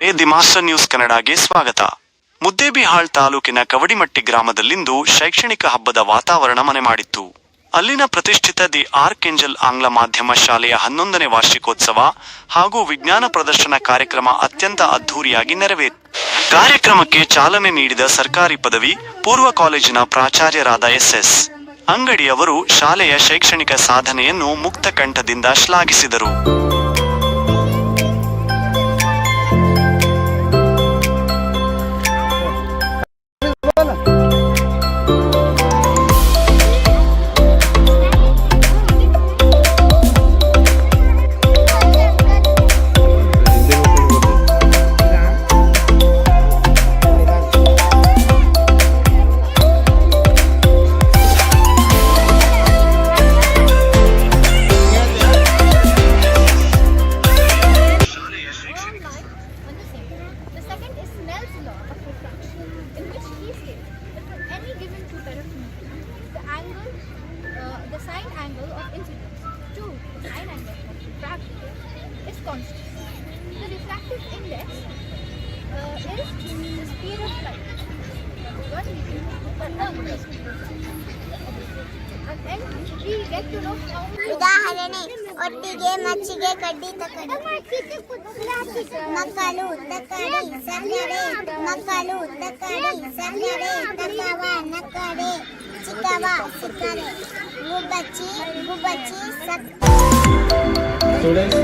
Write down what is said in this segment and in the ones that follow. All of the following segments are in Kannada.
ಎ ದಿ ಮಾಸ್ಟರ್ ನ್ಯೂಸ್ ಕನ್ನಡಗೆ ಸ್ವಾಗತ. ಮುದ್ದೇಬಿಹಾಳ್ ತಾಲೂಕಿನ ಕವಡಿಮಟ್ಟಿ ಗ್ರಾಮದಲ್ಲಿಂದು ಶೈಕ್ಷಣಿಕ ಹಬ್ಬದ ವಾತಾವರಣ ಮನೆ ಮಾಡಿತ್ತು. ಅಲ್ಲಿನ ಪ್ರತಿಷ್ಠಿತ ದಿ ಆರ್ಕೆಂಜಲ್ ಆಂಗ್ಲ ಮಾಧ್ಯಮ ಶಾಲೆಯ ಹನ್ನೊಂದನೇ ವಾರ್ಷಿಕೋತ್ಸವ ಹಾಗೂ ವಿಜ್ಞಾನ ಪ್ರದರ್ಶನ ಕಾರ್ಯಕ್ರಮ ಅತ್ಯಂತ ಅದ್ಧೂರಿಯಾಗಿ ನೆರವೇರಿತು ಕಾರ್ಯಕ್ರಮಕ್ಕೆ ಚಾಲನೆ ನೀಡಿದ ಸರ್ಕಾರಿ ಪದವಿ ಪೂರ್ವ ಕಾಲೇಜಿನ ಪ್ರಾಚಾರ್ಯರಾದ ಎಸ್ಎಸ್. ಅಂಗಡಿಯವರು ಶಾಲೆಯ ಶೈಕ್ಷಣಿಕ ಸಾಧನೆಯನ್ನು ಮುಕ್ತ ಕಂಠದಿಂದ ಶ್ಲಾಘಿಸಿದರು. angle of incidence to the sine angle of refraction is constant. The refractive index uh, is the speed of light. One medium per angle of speed of light. And then we get to know how many ಉದಾಹರಣೆ ಒಟ್ಟಿಗೆ ಮಚ್ಚಿಗೆ ಕಡ್ಡಿ ತಕಡಿ ಮಕ್ಕಳು ತಕ್ಕಡಿ ಸಕ್ಕರೆ ಮಕ್ಕಳು ತಕ್ಕಡಿ ಸಕ್ಕರೆ ತಕ್ಕವ ನಕ್ಕಡೆ ಚಿಕ್ಕವ ಸಿಕ್ಕರೆ ಗುಬ್ಬಚ್ಚಿ ಗುಬ್ಬಚ್ಚಿ ಸಕ್ Students,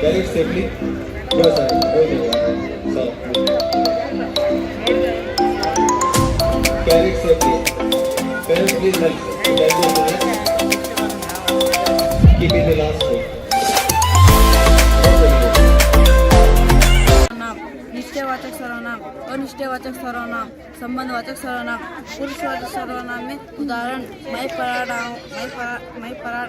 carry it safely. Go, sir. Go, sir. Carry it safely. Parents, please help. Carry it. Keep in the last row. निश्चयवाचक सर्वनाम अनिश्चयवाचक सर्वनाम संबंधवाचक सर्वनाम पुरुषवाचक सर्वनाम में उदाहरण, मैं पढ़ा रहा हूँ, मैं पढ़ा मैं पढ़ा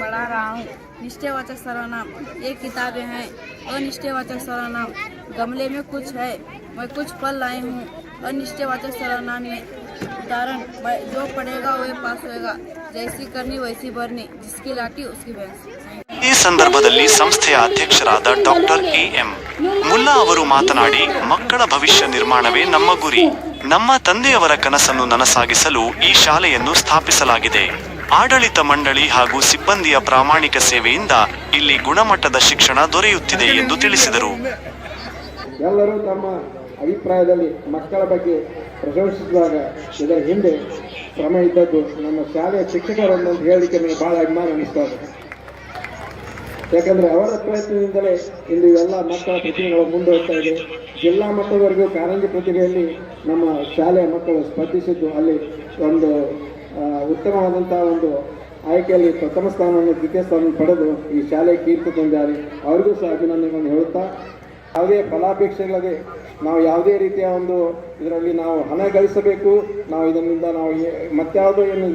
पढ़ा रहा हूँ। निश्चयवाचक सर्वनाम, ये किताबें हैं। अनिश्चयवाचक सर्वनाम, गमले में कुछ है, मैं कुछ फल लाई हूँ। अनिश्चयवाचक सर्वनाम में उदाहरण जो पढ़ेगा वही पास होएगा, जैसी करनी वैसी भरनी, जिसकी लाठी उसकी भैंस। ಈ ಸಂದರ್ಭದಲ್ಲಿ ಸಂಸ್ಥೆಯ ಅಧ್ಯಕ್ಷರಾದ ಡಾಕ್ಟರ್ ಎ ಎಂ ಮುಲ್ಲಾ ಅವರು ಮಾತನಾಡಿ, ಮಕ್ಕಳ ಭವಿಷ್ಯ ನಿರ್ಮಾಣವೇ ನಮ್ಮ ಗುರಿ. ನಮ್ಮ ತಂದೆಯವರ ಕನಸನ್ನು ನನಸಾಗಿಸಲು ಈ ಶಾಲೆಯನ್ನು ಸ್ಥಾಪಿಸಲಾಗಿದೆ. ಆಡಳಿತ ಮಂಡಳಿ ಹಾಗೂ ಸಿಬ್ಬಂದಿಯ ಪ್ರಾಮಾಣಿಕ ಸೇವೆಯಿಂದ ಇಲ್ಲಿ ಗುಣಮಟ್ಟದ ಶಿಕ್ಷಣ ದೊರೆಯುತ್ತಿದೆ ಎಂದು ತಿಳಿಸಿದರು. ಎಲ್ಲರೂ ತಮ್ಮ ಅಭಿಪ್ರಾಯದಲ್ಲಿ ಮಕ್ಕಳ ಬಗ್ಗೆ ಪ್ರಶಂಸಿಸಿದಾಗ ಇದರ ಹಿಂದೆ ಶ್ರಮ ಇದ್ದದ್ದು ನಮ್ಮ ಶಾಲೆಯ ಶಿಕ್ಷಕರನ್ನು ಹೇಳಿಕೆ ನನಗೆ ಬಹಳ ಅಭಿಮಾನ ಅನಿಸ್ತಾ ಇದೆ. ಯಾಕಂದ್ರೆ ಅವರ ಪ್ರಯತ್ನದಿಂದಲೇ ಇಂದು ಎಲ್ಲ ಮಕ್ಕಳ ಪ್ರತಿಭೆಗಳು ಮುಂದೆ ಹೋಗ್ತಾ ಇದೆ. ಜಿಲ್ಲಾ ಮಟ್ಟದವರೆಗೂ ಕಾರಂಜಿ ಪ್ರತಿಭೆಯಲ್ಲಿ ನಮ್ಮ ಶಾಲೆಯ ಮಕ್ಕಳು ಸ್ಪರ್ಧಿಸಿದ್ದು ಅಲ್ಲಿ ಒಂದು ಉತ್ತಮವಾದಂಥ ಒಂದು ಆಯ್ಕೆಯಲ್ಲಿ ಪ್ರಥಮ ಸ್ಥಾನವನ್ನು, ದ್ವಿತೀಯ ಸ್ಥಾನ ಪಡೆದು ಈ ಶಾಲೆ ಕೀರ್ತಿ ತಂದಿದ್ದಾರೆ. ಅವರಿಗೂ ಸಹ ಅಭಿನಂದನೆಗಳನ್ನು ಹೇಳುತ್ತಾ ಯಾವುದೇ ಇಲ್ಲದೆ ನಾವು ಯಾವುದೇ ರೀತಿಯ ಒಂದು ಇದರಲ್ಲಿ ನಾವು ಹಣ ಗಳಿಸಬೇಕು, ನಾವು ಇದರಿಂದ ನಾವು ಮತ್ತಾವುದೋ ಏನು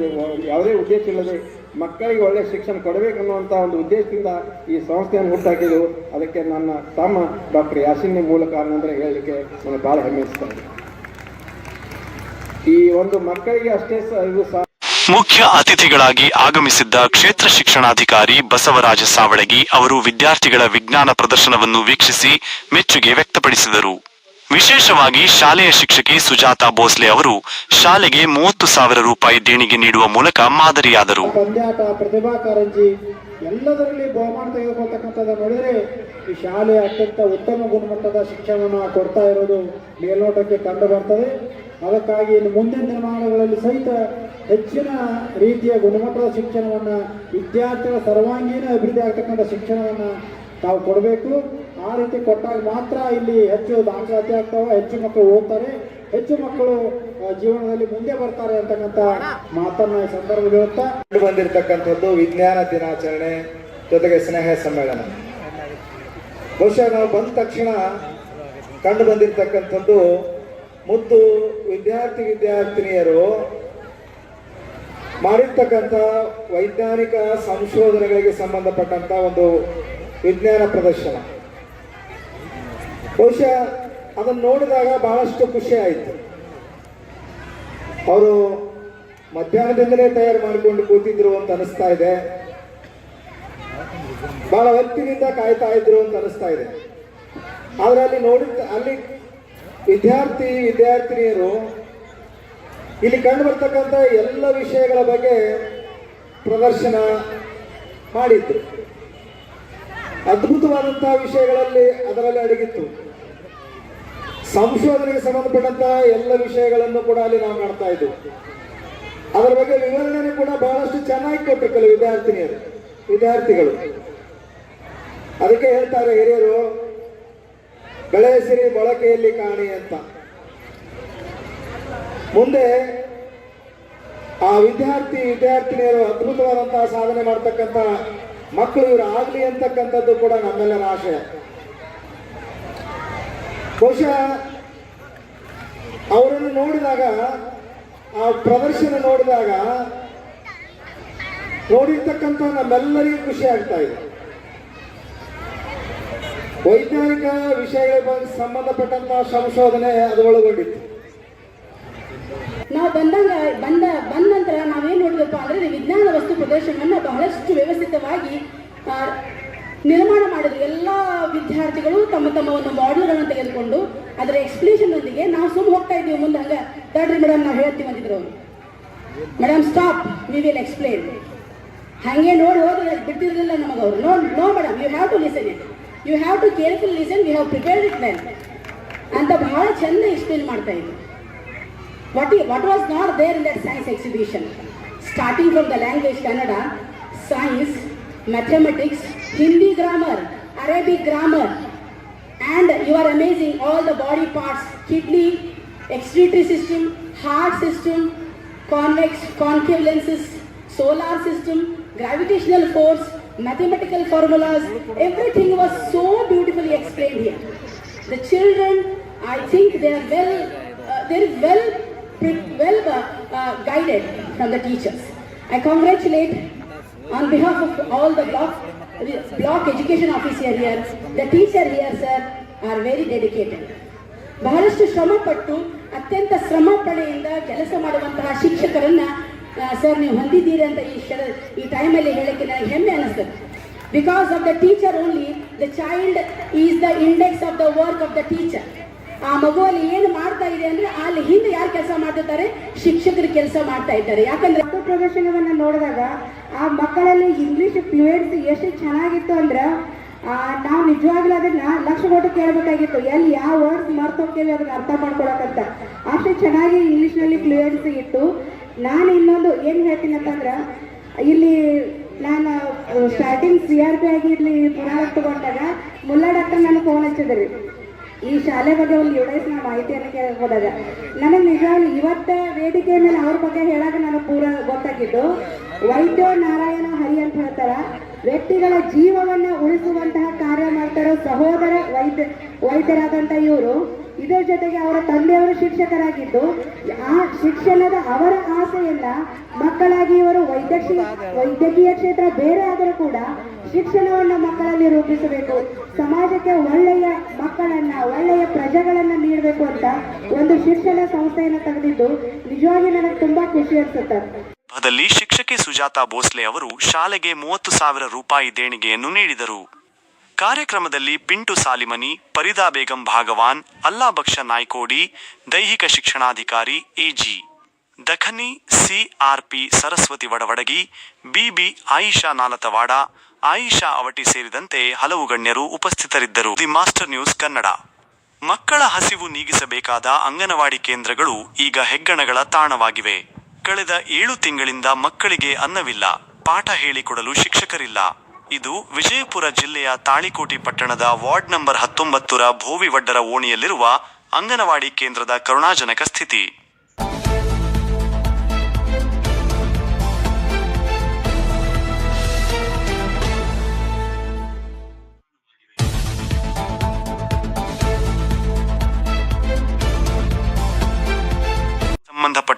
ಯಾವುದೇ ಉದ್ದೇಶ ಇಲ್ಲದೆ ಮಕ್ಕಳಿಗೆ ಒಳ್ಳೆಯ ಶಿಕ್ಷಣ ಕೊಡಬೇಕು ಅನ್ನುವಂಥ ಒಂದು ಉದ್ದೇಶದಿಂದ ಈ ಸಂಸ್ಥೆಯನ್ನು ಹುಟ್ಟಾಕಿದ್ದು, ಅದಕ್ಕೆ ನನ್ನ ತಮ್ಮ ಡಾಕ್ಟರ್ ಯಾಸಿನಿ ಮೂಲ ಕಾರಣ ಅಂದರೆ ಹೇಳಲಿಕ್ಕೆ ನನಗೆ ಭಾಳ ಹೆಮ್ಮೆ ಅನಿಸ್ತಾ ಈ ಒಂದು ಮಕ್ಕಳಿಗೆ ಅಷ್ಟೇ ಇದು ಸಹ ಮುಖ್ಯ ಅತಿಥಿಗಳಾಗಿ ಆಗಮಿಸಿದ್ದ ಕ್ಷೇತ್ರ ಶಿಕ್ಷಣಾಧಿಕಾರಿ ಬಸವರಾಜ ಸಾವಳಗಿ ಅವರು ವಿದ್ಯಾರ್ಥಿಗಳ ವಿಜ್ಞಾನ ಪ್ರದರ್ಶನವನ್ನು ವೀಕ್ಷಿಸಿ ಮೆಚ್ಚುಗೆ ವ್ಯಕ್ತಪಡಿಸಿದರು. ವಿಶೇಷವಾಗಿ ಶಾಲೆಯ ಶಿಕ್ಷಕಿ ಸುಜಾತಾ ಭೋಸ್ಲೆ ಅವರು ಶಾಲೆಗೆ ಮೂವತ್ತು ಸಾವಿರ ರೂಪಾಯಿ ದೇಣಿಗೆ ನೀಡುವ ಮೂಲಕ ಮಾದರಿಯಾದರು. ಪ್ರತಿಭಾ ಕಾರಂಜಿ ಎಲ್ಲದರಲ್ಲಿ ಬಹುಮಾನ ತೆಗೆದುಕೊಳ್ತಕ್ಕಂಥದ್ದು ನೋಡಿದರೆ ಈ ಶಾಲೆ ಅತ್ಯಂತ ಉತ್ತಮ ಗುಣಮಟ್ಟದ ಶಿಕ್ಷಣವನ್ನು ಕೊಡ್ತಾ ಇರೋದು ಮೇಲ್ನೋಟಕ್ಕೆ ಕಂಡು ಬರ್ತದೆ. ಅದಕ್ಕಾಗಿ ಮುಂದಿನ ದಿನಮಾನಗಳಲ್ಲಿ ಸಹಿತ ಹೆಚ್ಚಿನ ರೀತಿಯ ಗುಣಮಟ್ಟದ ಶಿಕ್ಷಣವನ್ನು ವಿದ್ಯಾರ್ಥಿಗಳ ಸರ್ವಾಂಗೀಣ ಅಭಿವೃದ್ಧಿ ಆಗ್ತಕ್ಕಂಥ ಶಿಕ್ಷಣವನ್ನು ತಾವು ಕೊಡಬೇಕು. ಆ ರೀತಿ ಕೊಟ್ಟಾಗ ಮಾತ್ರ ಇಲ್ಲಿ ಹೆಚ್ಚು ದಾಖಲಾತಿ ಆಗ್ತಾವೆ, ಹೆಚ್ಚು ಮಕ್ಕಳು ಓದ್ತಾರೆ, ಹೆಚ್ಚು ಮಕ್ಕಳು ಜೀವನದಲ್ಲಿ ಮುಂದೆ ಬರ್ತಾರೆ ಅಂತಕ್ಕಂಥ ಮಾತನ್ನ ಈ ಸಂದರ್ಭದಲ್ಲಿ ಬಂದಿರತಕ್ಕಂಥದ್ದು ವಿಜ್ಞಾನ ದಿನಾಚರಣೆ ಜೊತೆಗೆ ಸ್ನೇಹ ಸಮ್ಮೇಳನ. ಬಹುಶಃ ನಾವು ಬಂದ ತಕ್ಷಣ ಕಂಡು ಬಂದಿರತಕ್ಕಂಥದ್ದು ಮುದ್ದು ವಿದ್ಯಾರ್ಥಿ ವಿದ್ಯಾರ್ಥಿನಿಯರು ಮಾಡಿರ್ತಕ್ಕಂಥ ವೈಜ್ಞಾನಿಕ ಸಂಶೋಧನೆಗಳಿಗೆ ಸಂಬಂಧಪಟ್ಟಂತ ಒಂದು ವಿಜ್ಞಾನ ಪ್ರದರ್ಶನ. ಬಹುಶಃ ಅದನ್ನು ನೋಡಿದಾಗ ಬಹಳಷ್ಟು ಖುಷಿ ಆಯಿತು. ಅವರು ಮಧ್ಯಾಹ್ನದಿಂದಲೇ ತಯಾರು ಮಾಡಿಕೊಂಡು ಕೂತಿದ್ರು ಅಂತ ಅನಿಸ್ತಾ ಇದೆ. ಬಹಳ ಹೊತ್ತಿನಿಂದ ಕಾಯ್ತಾ ಇದ್ರು ಅಂತ ಅನಿಸ್ತಾ ಇದೆ. ಆದರೆ ಅಲ್ಲಿ ನೋಡಿದ ಅಲ್ಲಿ ವಿದ್ಯಾರ್ಥಿ, ವಿದ್ಯಾರ್ಥಿನಿಯರು ಇಲ್ಲಿ ಕಂಡು ಬರ್ತಕ್ಕಂಥ ಎಲ್ಲ ವಿಷಯಗಳ ಬಗ್ಗೆ ಪ್ರದರ್ಶನ ಮಾಡಿದ್ರು. ಅದ್ಭುತವಾದಂತಹ ವಿಷಯಗಳಲ್ಲಿ ಅದರಲ್ಲಿ ಅಡಗಿತ್ತು. ಸಂಶೋಧನೆಗೆ ಸಂಬಂಧಪಟ್ಟಂತಹ ಎಲ್ಲ ವಿಷಯಗಳನ್ನು ಕೂಡ ಅಲ್ಲಿ ನಾವು ಮಾಡ್ತಾ ಇದ್ದೇವೆ ಅದರ ಬಗ್ಗೆ ವಿವರಣೆ ಕೂಡ ಬಹಳಷ್ಟು ಚೆನ್ನಾಗಿ ಕೊಟ್ಟರು ಕೆಲವು ವಿದ್ಯಾರ್ಥಿನಿಯರು, ವಿದ್ಯಾರ್ಥಿಗಳು. ಅದಕ್ಕೆ ಹೇಳ್ತಾರೆ ಹಿರಿಯರು ಬೆಳೆಸಿರಿ ಬಳಕೆಯಲ್ಲಿ ಕಾಣಿ ಅಂತ. ಮುಂದೆ ಆ ವಿದ್ಯಾರ್ಥಿ, ವಿದ್ಯಾರ್ಥಿನಿಯರು ಅದ್ಭುತವಾದಂತಹ ಸಾಧನೆ ಮಾಡ್ತಕ್ಕಂಥ ಮಕ್ಕಳು ಇವರು ಆಗಲಿ ಅಂತಕ್ಕಂಥದ್ದು ಕೂಡ ನಮ್ಮೆಲ್ಲರ ಆಶಯ ಬಹುಶಃ ಅವರನ್ನು ನೋಡಿದಾಗ, ಆ ಪ್ರದರ್ಶನ ನೋಡಿದಾಗ ನೋಡಿರ್ತಕ್ಕಂಥ ನಮ್ಮೆಲ್ಲರಿಗೂ ಖುಷಿ ಆಗ್ತಾ ಇದೆ. ವೈಜ್ಞಾನಿಕ ವಿಷಯಗಳ ಬಗ್ಗೆ ಸಂಬಂಧಪಟ್ಟಂತಹ ಸಂಶೋಧನೆ ಅದು ಒಳಗೊಂಡಿತ್ತು. ನಾವು ಬಂದಾಗ, ಬಂದ ಬಂದ ನಂತರ ನಾವೇನು ನೋಡಬೇಕು ಅಂದರೆ ವಿಜ್ಞಾನ ವಸ್ತು ಪ್ರದರ್ಶನವನ್ನು ಬಹಳಷ್ಟು ವ್ಯವಸ್ಥಿತವಾಗಿ ನಿರ್ಮಾಣ ಮಾಡಿದ್ರು ಎಲ್ಲ ವಿದ್ಯಾರ್ಥಿಗಳು ತಮ್ಮ ತಮ್ಮ ಒಂದು ಮಾಡ್ಯೂಲ್ಗಳನ್ನು ತೆಗೆದುಕೊಂಡು ಅದರ ಎಕ್ಸ್ಪ್ಲೇಷನ್ ಒಂದಿಗೆ ನಾವು ಸುಮ್ಮ ಹೋಗ್ತಾ ಇದ್ದೀವಿ ಮುಂದೆ ಹಂಗೆ. ತಡ್ರಿ ಮೇಡಮ್ ನಾವು ಹೇಳ್ತೀವಿ ಅಂದಿದ್ರು ಅವರು. Madam stop we will explain ಹಾಗೆ ನೋಡಿ ಹೋದ್ರೆ ಬಿಟ್ಟಿರಲಿಲ್ಲ ನಮಗೆ ಅವರು. No no madam you have to listen it you have to careful listen we have prepared it well ಅಂತ ಬಹಳ ಚೆಂದ ಎಕ್ಸ್ಪ್ಲೇನ್ ಮಾಡ್ತಾ ಇದ್ರು. What, what was not there in that science exhibition? Starting from the language kannada science mathematics hindi grammar arabic grammar and you are amazing all the body parts kidney excretory system heart system convex concave lenses solar system gravitational force mathematical formulas everything was so beautifully explained here. The children i think they are well uh, they're well pre- well uh, uh, guided from the teachers i congratulate on behalf of all the block block education officer here the teacher here sir are very dedicated ಬಹಳಷ್ಟು ಶ್ರಮಪಟ್ಟು ಅತ್ಯಂತ ಶ್ರಮ ಪಡೆಯಿಂದ ಕೆಲಸ ಮಾಡುವಂತಹ ಶಿಕ್ಷಕರನ್ನ ಸರ್ ನೀವು ಹೊಂದಿದ್ದೀರಿ ಅಂತ ಈ ಕ್ಷಣ ಈ ಟೈಮಲ್ಲಿ ಹೇಳಕ್ಕೆ ನನಗೆ ಹೆಮ್ಮೆ ಅನಿಸ್ತದೆ because of the teacher only the child is the index of the work of the teacher ಆ ಮಗುವಲ್ಲಿ ಏನು ಮಾಡ್ತಾ ಇದೆ ಅಂದ್ರೆ ಅಲ್ಲಿ ಹಿಂದೆ ಯಾರು ಕೆಲಸ ಮಾಡ್ತಿರ್ತಾರೆ ಶಿಕ್ಷಕರು ಕೆಲಸ ಮಾಡ್ತಾ ಇದ್ದಾರೆ. ಯಾಕಂದ್ರೆ ಪ್ರದರ್ಶನವನ್ನ ನೋಡಿದಾಗ ಆ ಮಕ್ಕಳಲ್ಲಿ ಇಂಗ್ಲಿಷ್ ಫ್ಲೂಯೆನ್ಸಿ ಎಷ್ಟು ಚೆನ್ನಾಗಿತ್ತು ಅಂದ್ರೆ ನಾವು ನಿಜವಾಗ್ಲೂ ಅದನ್ನ ಲಕ್ಷ ಕೊಟ್ಟು ಕೇಳಬೇಕಾಗಿತ್ತು. ಎಲ್ಲಿ ಯಾವ ವರ್ಡ್ಸ್ ಮರ್ತೋಗ್ತೇವೆ ಅದನ್ನ ಅರ್ಥ ಮಾಡ್ಕೊಳಕಂತ ಅಷ್ಟು ಚೆನ್ನಾಗಿ ಇಂಗ್ಲೀಷ್ನಲ್ಲಿ ಫ್ಲೂಯೆನ್ಸಿ ಇತ್ತು. ನಾನು ಇನ್ನೊಂದು ಏನು ಹೇಳ್ತೀನಿ ಅಂತಂದ್ರೆ, ಇಲ್ಲಿ ನಾನು ಸ್ಟಾರ್ಟಿಂಗ್ ಸಿ ಆರ್ ಪಿ ಆಗಿ ಇಲ್ಲಿ ಪುನಃ ತಗೊಂಡಾಗ ಮುಲ್ಲಾ ಡಾಕ್ಟರ್ ನನಗೆ ಫೋನ್ ಹಚ್ಚಿದ್ರಿ. ಈ ಶಾಲೆ ಬಗ್ಗೆ ಒಂದು ಯುಡೈಸ್ ನಾ ಮಾಹಿತಿಯನ್ನು ಕೇಳ್ಬೋದಾಗ ನನಗೆ ನಿಜವಾಗ್ಲು ಇವತ್ತ ವೇದಿಕೆ ಮೇಲೆ ಅವ್ರ ಬಗ್ಗೆ ಹೇಳಕ್ಕೆ ನನಗೆ ಪೂರ ಗೊತ್ತಾಗಿದ್ದು, ವೈದ್ಯ ನಾರಾಯಣ ಹರಿ ಅಂತ ಹೇಳ್ತಾರ, ವ್ಯಕ್ತಿಗಳ ಜೀವವನ್ನ ಉಳಿಸುವಂತಹ ಕಾರ್ಯ ಮಾಡ್ತಾರೋ ಸಹೋದರ ವೈದ್ಯ ವೈದ್ಯರಾದಂಥ ಇವರು ಇದರ ಜೊತೆಗೆ ಅವರ ತಂದೆಯವರು ಶಿಕ್ಷಕರಾಗಿದ್ದು, ಆ ಶಿಕ್ಷಣದ ಅವರ ಆಸೆಯನ್ನ ಮಕ್ಕಳಾಗಿ ಇವರು ವೈದ್ಯಕೀಯ ವೈದ್ಯಕೀಯ ಕ್ಷೇತ್ರ ಬೇರೆ ಆದರೂ ಕೂಡ ಶಿಕ್ಷಣವನ್ನು ಮಕ್ಕಳಲ್ಲಿ ರೂಪಿಸಬೇಕು. ಸಮಾಜಕ್ಕೆ ಒಳ್ಳೆಯ ಮಕ್ಕಳನ್ನ, ಒಳ್ಳೆಯ ಪ್ರಜೆಗಳನ್ನ ನೀಡಬೇಕು ಅಂತ ಒಂದು ಶಿಕ್ಷಣ ಸಂಸ್ಥೆಯನ್ನು ತೆಗೆದಿದ್ದು ನಿಜವಾಗಿ ನನಗೆ ತುಂಬಾ ಖುಷಿ ಅನ್ಸುತ್ತೆ. ದಲ್ಲಿ ಶಿಕ್ಷಕಿ ಸುಜಾತಾ ಭೋಸ್ಲೆ ಅವರು ಶಾಲೆಗೆ ಮೂವತ್ತು ಸಾವಿರ ರೂಪಾಯಿ ದೇಣಿಗೆಯನ್ನು ನೀಡಿದರು. ಕಾರ್ಯಕ್ರಮದಲ್ಲಿ ಪಿಂಟು ಸಾಲಿಮನಿ ಪರಿದಾ ಬೇಗಂ ಭಾಗವಾನ್ ಅಲ್ಲಾಬಕ್ಷ ನಾಯ್ಕೋಡಿ, ದೈಹಿಕ ಶಿಕ್ಷಣಾಧಿಕಾರಿ A G. Dakhani, C R P Saraswati Vadavadagi, Bibi Ayisha Nalatawad Ayisha Avati ಸೇರಿದಂತೆ ಹಲವು ಗಣ್ಯರು ಉಪಸ್ಥಿತರಿದ್ದರು. The master news Kannada. ಮಕ್ಕಳ ಹಸಿವು ನೀಗಿಸಬೇಕಾದ ಅಂಗನವಾಡಿ ಕೇಂದ್ರಗಳು ಈಗ ಹೆಗ್ಗಣಗಳ ತಾಣವಾಗಿವೆ. ಕಳೆದ ಏಳು ತಿಂಗಳಿಂದ ಮಕ್ಕಳಿಗೆ ಅನ್ನವಿಲ್ಲ. ಪಾಠ ಹೇಳಿಕೊಡಲು ಶಿಕ್ಷಕರಿಲ್ಲ. ಇದು ವಿಜಯಪುರ ಜಿಲ್ಲೆಯ ತಾಳಿಕೋಟಿ ಪಟ್ಟಣದ ವಾರ್ಡ್ ನಂಬರ್ ಹತ್ತೊಂಬತ್ತರ ಭೋವಿವಡ್ಡರ ಓಣಿಯಲ್ಲಿರುವ ಅಂಗನವಾಡಿ ಕೇಂದ್ರದ ಕರುಣಾಜನಕ ಸ್ಥಿತಿ.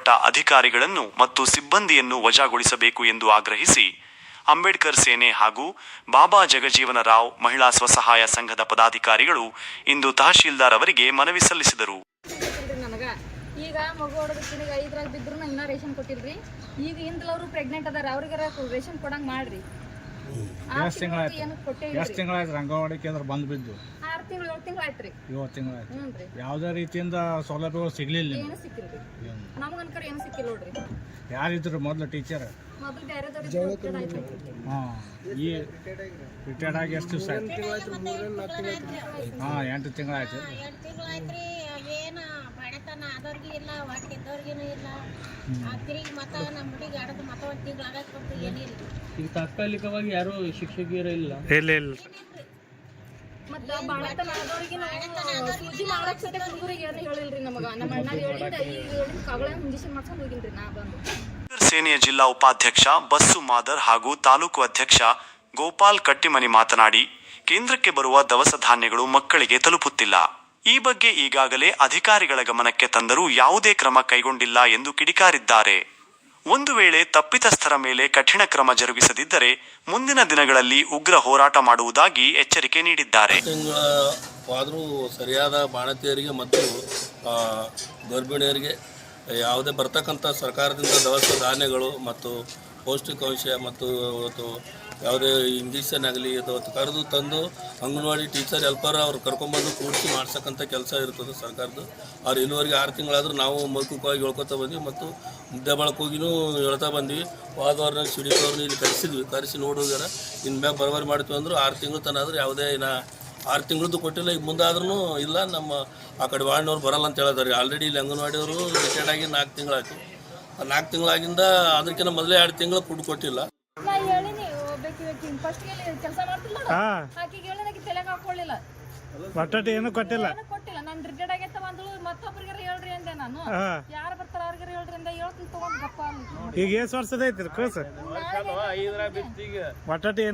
ಸಂಬಂಧಪಟ್ಟ ಅಧಿಕಾರಿಗಳನ್ನು ಮತ್ತು ಸಿಬ್ಬಂದಿಯನ್ನು ವಜಾಗೊಳಿಸಬೇಕು ಎಂದು ಆಗ್ರಹಿಸಿ ಅಂಬೇಡ್ಕರ್ ಸೇನೆ ಹಾಗೂ ಬಾಬಾ ಜಗಜೀವನ ರಾವ್ ಮಹಿಳಾ ಸ್ವಸಹಾಯ ಸಂಘದ ಪದಾಧಿಕಾರಿಗಳು ಇಂದು ತಹಶೀಲ್ದಾರ್ ಅವರಿಗೆ ಮನವಿ ಸಲ್ಲಿಸಿದರು. ಈಗ ಮಗು ಹೊಡೋದಕ್ಕೆ ಐದ್ರಾಗ ಬಿದ್ರು ಇನ್ನೂ ರೇಷನ್ ಕೊಟ್ಟಿಲ್ರಿ. ಈಗ ಇಂದಲವರು ಪ್ರೆಗ್ನೆಂಟ್ ಅದಾರ, ಅವ್ರಿಗಾರ ರೇಷನ್ ಕೊಡಂಗೆ ಮಾಡ್ರಿ. ಎಷ್ಟು ತಿಂಗಳಾಯ್ತು ಎಷ್ಟು ತಿಂಗಳಾಯ್ತು ರಂಗವಾಡಿ ಕೇಂದ್ರ ಬಂದು ಬಿದ್ದು. ಆರು ತಿಂಗಳು ಏಳು ರೀ. ತಿಂಗಳಾಯ್ತು ಹ್ಞೂ ರೀ. ಯಾವುದೇ ರೀತಿಯಿಂದ ಸೌಲಭ್ಯಗಳು ಸಿಗ್ಲಿಲ್ಲ ನಿಮ್ಗೆ? ಏನು ಸಿಕ್ಕಿಲ್ಲ ರೀ. ನಮ್ಗನ್ ಕಡೆ ಏನು ಸಿಕ್ಕಿಲ್ಲ ನೋಡ್ರಿ. ಯಾರಿದ್ರು ಮೊದಲು ಟೀಚರ್ ಮೊದಲು ಬೇರೆದವ್ರಿಗೆ ಆಯ್ತು. ಹಾಂ ಈ ರಿಟೈರ್ಡ್ ಆಗಿ ಎಷ್ಟು ದಿವಸ ಆಯ್ತು? ಹಾಂ ಎಂಟು ತಿಂಗಳಾಯ್ತು ಎರಡು ಅವೇನು ಬಡತನ ಇಲ್ಲ ಇಲ್ಲ ಹೊಟ್ಟಿದ್ದವ್ರಿಗೇನು ಇಲ್ಲ. ಆ ತಿರುಗಿ ಮತ ನಮ್ಮ ಹುಡುಗಿ ಆಡೋದು ಮತ ಒಂದು ತಿಂಗಳು ಆಗಕ್ಕೆ ಬಂತು ಏನಿಲ್ಲ ಈಗ ತಾತ್ಕಾಲಿಕವಾಗಿ ಯಾರು ಶಿಕ್ಷಕಿಯರು ಇಲ್ಲ. ಇಲ್ಲ ಇಲ್ಲ. ಮತ್ತ ಬಾಣತನ ಆದವ್ರಿಗೆ ನಾವು ಸೂಜಿ ಮಾಡಕ್ ಸತೆ ಹುಡುಗರಿಗೆ ಏನು ಹೇಳಿಲ್ರಿ ನಮಗ. ನಮ್ಮ ಅಣ್ಣ ಹೇಳಿಂದ ಈಗ ಹೇಳಿಂದ ಕಗಳ ಇಂಜೆಕ್ಷನ್ ಮಾಡ್ಸ್ಕೊಂಡು ಹೋಗಿನ್ರಿ ನಾ ಬಂದು. ಸೇನೆಯ ಜಿಲ್ಲಾ ಉಪಾಧ್ಯಕ್ಷ ಬಸ್ಸು ಮಾದರ್ ಹಾಗೂ ತಾಲೂಕು ಅಧ್ಯಕ್ಷ ಗೋಪಾಲ್ ಕಟ್ಟಿಮನಿ ಮಾತನಾಡಿ ಕೇಂದ್ರಕ್ಕೆ ಬರುವ ದವಸ ಧಾನ್ಯಗಳು ಮಕ್ಕಳಿಗೆ ತಲುಪುತ್ತಿಲ್ಲ. ಈ ಬಗ್ಗೆ ಈಗಾಗಲೇ ಅಧಿಕಾರಿಗಳ ಗಮನಕ್ಕೆ ತಂದರೂ ಯಾವುದೇ ಕ್ರಮ ಕೈಗೊಂಡಿಲ್ಲ ಎಂದು ಕಿಡಿಕಾರಿದ್ದಾರೆ. ಒಂದು ವೇಳೆ ತಪ್ಪಿತಸ್ಥರ ಮೇಲೆ ಕಠಿಣ ಕ್ರಮ ಜರುಗಿಸದಿದ್ದರೆ ಮುಂದಿನ ದಿನಗಳಲ್ಲಿ ಉಗ್ರ ಹೋರಾಟ ಮಾಡುವುದಾಗಿ ಎಚ್ಚರಿಕೆ ನೀಡಿದ್ದಾರೆ. ಆದರೂ ಸರಿಯಾದ ಬಾಣತಿಯರಿಗೆ ಮತ್ತು ಗರ್ಭಿಣಿಯರಿಗೆ ಯಾವುದೇ ಬರ್ತಕ್ಕಂಥ ಸರ್ಕಾರದಿಂದ ದವಸ ಧಾನ್ಯಗಳು ಮತ್ತು ಪೌಷ್ಟಿಕಾಂಶ ಮತ್ತು ಯಾವುದೇ ಇಂಜೆಕ್ಷನ್ ಆಗಲಿ ಅಥವಾ ಕರೆದು ತಂದು ಅಂಗನವಾಡಿ ಟೀಚರ್ ಹೆಲ್ಪರ್ ಅವ್ರು ಕರ್ಕೊಂಬಂದು ಕೂಡಿಸಿ ಮಾಡ್ಸಕ್ಕಂಥ ಕೆಲಸ ಇರ್ತದೆ ಸರ್ಕಾರದ್ದು. ಅವ್ರು ಇಲ್ಲಿವರೆಗೆ ಆರು ತಿಂಗಳಾದರೂ ನಾವು ಮೌಖಿಕವಾಗಿ ಹೇಳ್ಕೊತಾ ಬಂದ್ವಿ ಮತ್ತು ಮುದ್ದೆ ಬಳಕೋಗಿನೂ ಹೇಳ್ತಾ ಬಂದ್ವಿ. ವಾದವ್ರನ್ನ ಸಿಡಿಸೋರ್ನ ಇಲ್ಲಿ ಕರೆಸಿದ್ವಿ. ಕರೆಸಿ ನೋಡೋಗ್ಯಾರ ಇನ್ನು ಮ್ಯಾಗ ಬರಬಾರಿ ಮಾಡ್ತೀವಿ ಅಂದ್ರು ಆರು ತಿಂಗಳು ತನಾದರೂ ಯಾವುದೇ ಇನ್ನ ಆರು ತಿಂಗಳದ್ದು ಕೊಟ್ಟಿಲ್ಲ. ಈಗ ಮುಂದಾದ್ರೂ ಇಲ್ಲ. ನಮ್ಮ ಆ ಕಡೆ ವಾರ್ಡ್ನವ್ರು ಬರಲ್ಲ ಅಂತ ಹೇಳಿದಾರೆ. ಆಲ್ರೆಡಿ ಇಲ್ಲಿ ಅಂಗನವಾಡಿಯವರು ರಿಟೈರ್ಡ್ ಆಗಿ ನಾಲ್ಕು ತಿಂಗಳಾಯ್ತು. ನಾಲ್ಕು ತಿಂಗಳಾಗಿಂದ ಅದಕ್ಕಿಂತ ಮೊದಲೇ ಎರಡು ತಿಂಗಳು ಫುಡ್ ಕೊಟ್ಟಿಲ್ಲ. ಫಸ್ಟ್ ಕೆಲಸ ಮಾಡ್ತಿಲ್ಲ ಆಕಿಗೆ ಹೇಳಿದ ಆಕಿ ತಲೆಗೆ ಹಾಕೊಳ್ಳಿಲ್ಲ ಬಟಾಟೆ ಏನು ಕೊಟ್ಟಿಲ್ಲ. ಏನು ಕೊಟ್ಟಿಲ್ಲ. ನಾನು ರಿಟೈರ್ಡ್ ಆಗೈತ ಬಂದಳು ಮತ್ತೊಬ್ರಿಗೆ ಹೇಳ್ರಿ ಅಂದೆ ನಾನು. ಯಾರು ಬರ್ತಾರ ಅವ್ರಿಗೆ ಹೇಳ್ರಿ ಅಂದೆ. ಹೇಳ್ತೀನಿ ತಗೊಂಡ್ ಗಪ್ಪ ಈಗ ಎಷ್ಟು ವರ್ಷದ ಐತಿ ಕೂಸು ಬಟಾಟೆ ಏನು